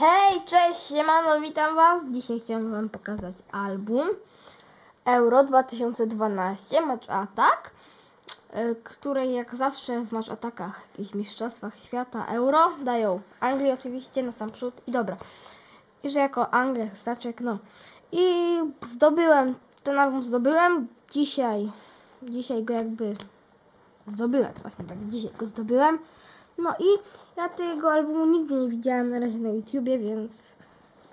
Hej, cześć, siemano, witam was. Dzisiaj chciałam wam pokazać album Euro 2012 Match Attack, y, które jak zawsze w Match Attackach, jakichś mistrzostwach świata Euro dają Anglii oczywiście na sam przód i dobra. I że jako Anglia znaczek, no. I zdobyłem, ten album zdobyłem dzisiaj, dzisiaj go jakby zdobyłem, właśnie tak, dzisiaj go zdobyłem. No i ja tego albumu nigdy nie widziałem na razie na YouTubie, więc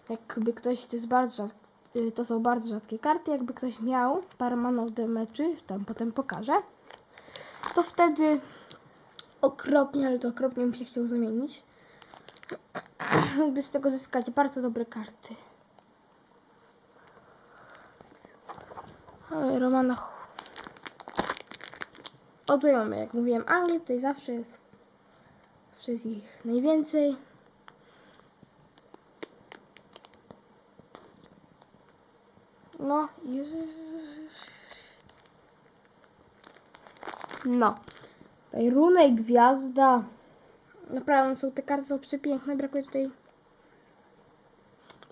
jakby ktoś, to jest bardzo rzadkie, to są bardzo rzadkie karty, jakby ktoś miał parę man of the meczy, tam potem pokażę, to wtedy okropnie, ale to okropnie bym się chciał zamienić, jakby z tego zyskać bardzo dobre karty. Romana o jak mówiłem, Anglię, tutaj zawsze jest przez ich najwięcej. No i no. Tutaj runa i gwiazda. Naprawdę są te karty są przepiękne. Brakuje tutaj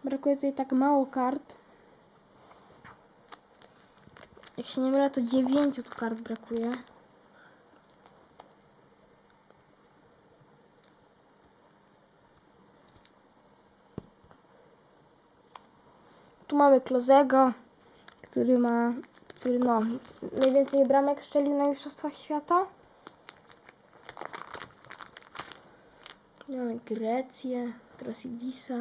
brakuje tutaj tak mało kart. Jak się nie mylę, to dziewięciu kart brakuje. Tu mamy Klozego, który ma, który no, najwięcej bramek strzelił na Mistrzostwach Świata. Mamy Grecję, Trosidisa.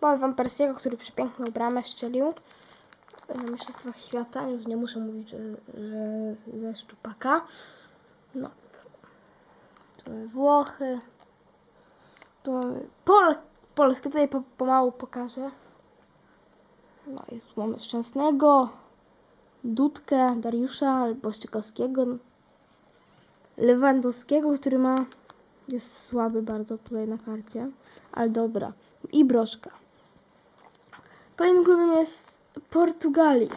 Mamy Van Persiego, który przepiękną bramę strzelił na Mistrzostwach Świata. Już nie muszę mówić, że, że ze szczupaka. No. Tu mamy Włochy. Tu mamy Pol Polskę. Tutaj po, pomału pokażę. No i tu mamy Szczęsnego, Dudkę, Dariusza, Boszczykowskiego, Lewandowskiego, który ma jest słaby bardzo tutaj na karcie, ale dobra. I Broszka. Kolejnym klubem jest Portugalia.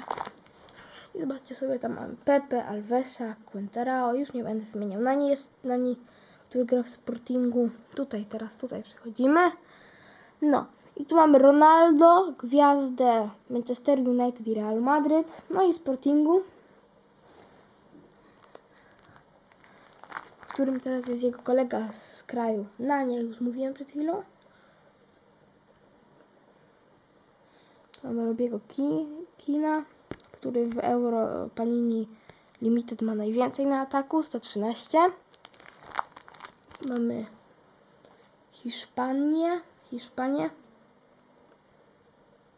I zobaczcie sobie, tam mamy Pepe, Alvesa, Quentarao, już nie będę wymieniał. Na niej jest, na niej, który gra w Sportingu. Tutaj, teraz tutaj przechodzimy. No, i tu mamy Ronaldo, gwiazdę Manchester United i Real Madryt, no i Sportingu, w którym teraz jest jego kolega z kraju Nania, już mówiłem przed chwilą. Mamy Robiego Ki Kina, który w Euro Panini Limited ma najwięcej na ataku, 113. Mamy Hiszpanię, Hiszpanię,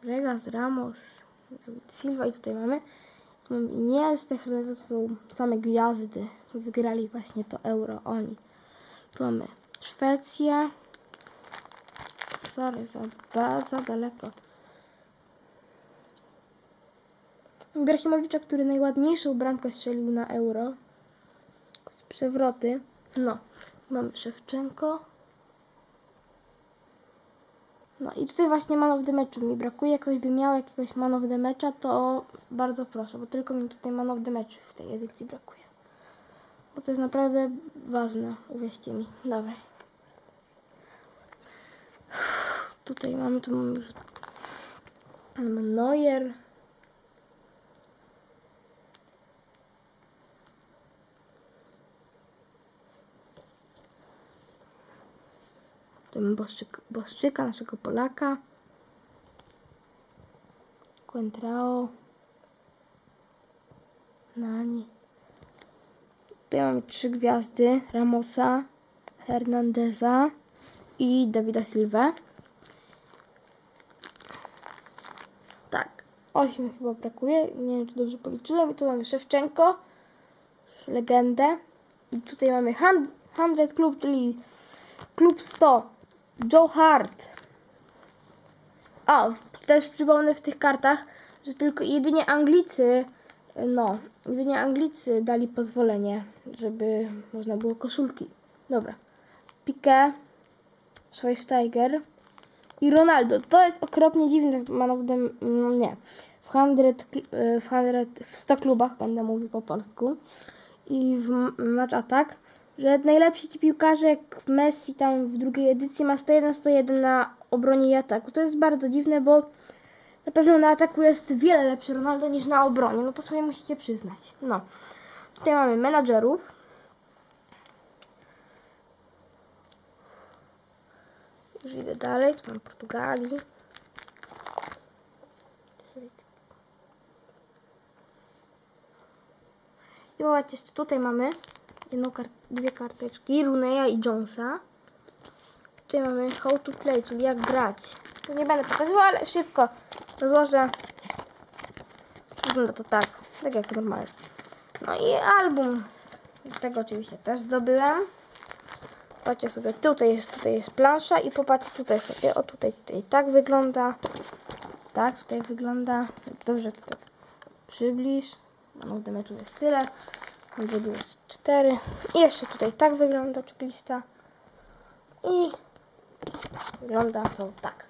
Regas, Ramos, Silva i tutaj mamy, tu mamy Iniesta, to są same gwiazdy, wygrali właśnie to Euro, oni. Tu mamy Szwecję, sorry, za, za daleko. Ibrahimowicza, który najładniejszą bramkę strzelił na Euro. Z przewroty. No. Mamy Szewczenko. No i tutaj właśnie man of the matchu mi brakuje. Jak ktoś by miał jakiegoś man of the matcha, to bardzo proszę, bo tylko mi tutaj man of the match w tej edycji brakuje. Bo to jest naprawdę ważne, uwierzcie mi. Dobra. Tutaj mamy, tu mamy już Neuer. Mamy Boszczyk, Boszczyka, naszego Polaka. Quentrao. Nani. Tutaj mamy trzy gwiazdy. Ramosa, Hernandeza i Davida Silva. Tak, osiem chyba brakuje. Nie wiem, czy dobrze policzyłem. I tu mamy Szewczenko, legendę. I tutaj mamy 100 Club, czyli Klub 100. Joe Hart. A, też przypomnę w tych kartach, że tylko jedynie Anglicy, no, jedynie Anglicy dali pozwolenie, żeby można było koszulki. Dobra. Piqué, Schweinsteiger i Ronaldo. To jest okropnie dziwne, man of the, mm, nie. W 100, w 100 w 100 klubach będę mówił po polsku. i w Match Attack, że najlepsi ci piłkarze jak Messi tam w drugiej edycji ma 101-101 na obronie i ataku. To jest bardzo dziwne, bo na pewno na ataku jest wiele lepszy Ronaldo niż na obronie. No to sobie musicie przyznać. No. Tutaj mamy menadżerów. Już idę dalej. Tu mam Portugalii. I jeszcze tutaj mamy jedną kart dwie karteczki, Runeya i Jonesa. Tutaj mamy how to play, czyli jak grać. To nie będę pokazywał, ale szybko rozłożę. Wygląda to tak, tak jak normalnie. No i album. Tego oczywiście też zdobyłem. Patrzcie sobie, tutaj jest, tutaj jest plansza i popatrzcie tutaj sobie, o tutaj, tutaj tak wygląda. Tak, tutaj wygląda. Dobrze tutaj przybliż. No, meczu jest tyle. Odwiedził jest 4. I jeszcze tutaj tak wygląda checklista. I wygląda to tak.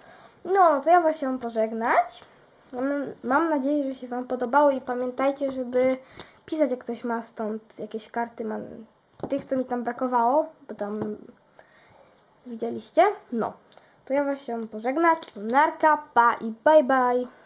No, to ja się mam pożegnać. Mam, nadzieję, że się wam podobało i pamiętajcie, żeby pisać jak ktoś ma stąd jakieś karty, man, tych co mi tam brakowało, bo tam widzieliście. No, to ja się mam pożegnać. Narka, pa i bye bye.